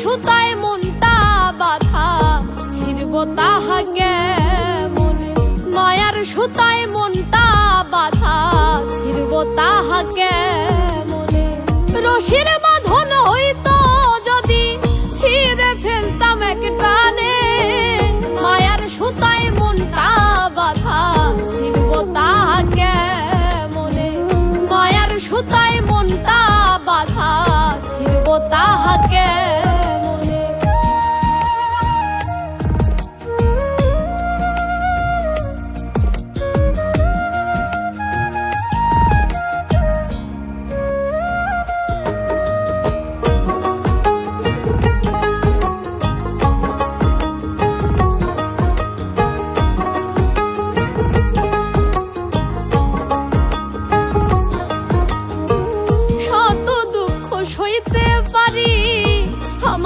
সুতায়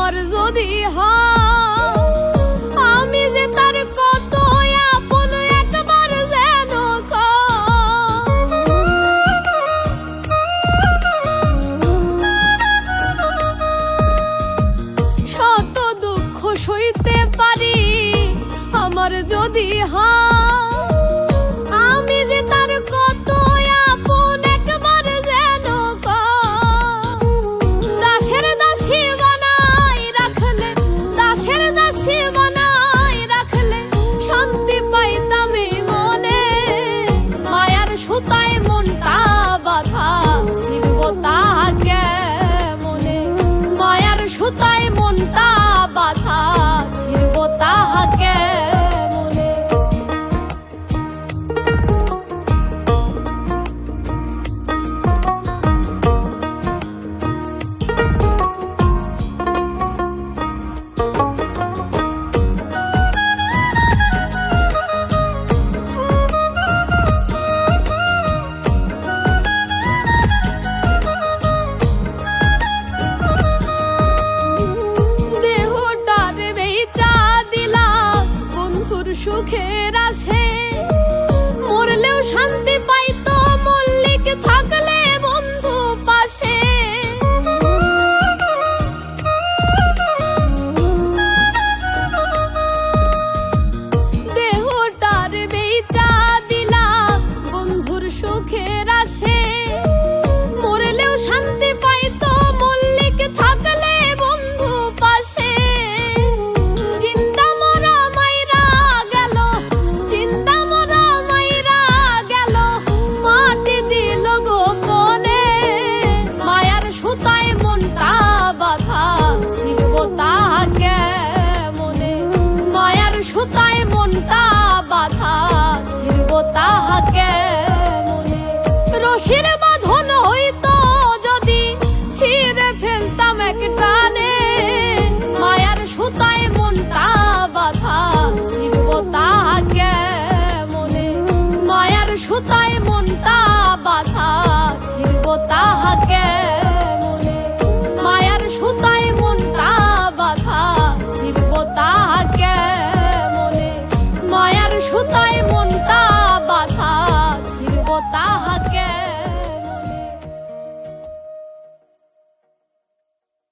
আমার যদি আমি যে তার কত দুঃখ পারি আমার যদি হয় সুখের আসে বাঁশির বাঁধন তো যদি ছিঁড়ে ফেলতাম একটা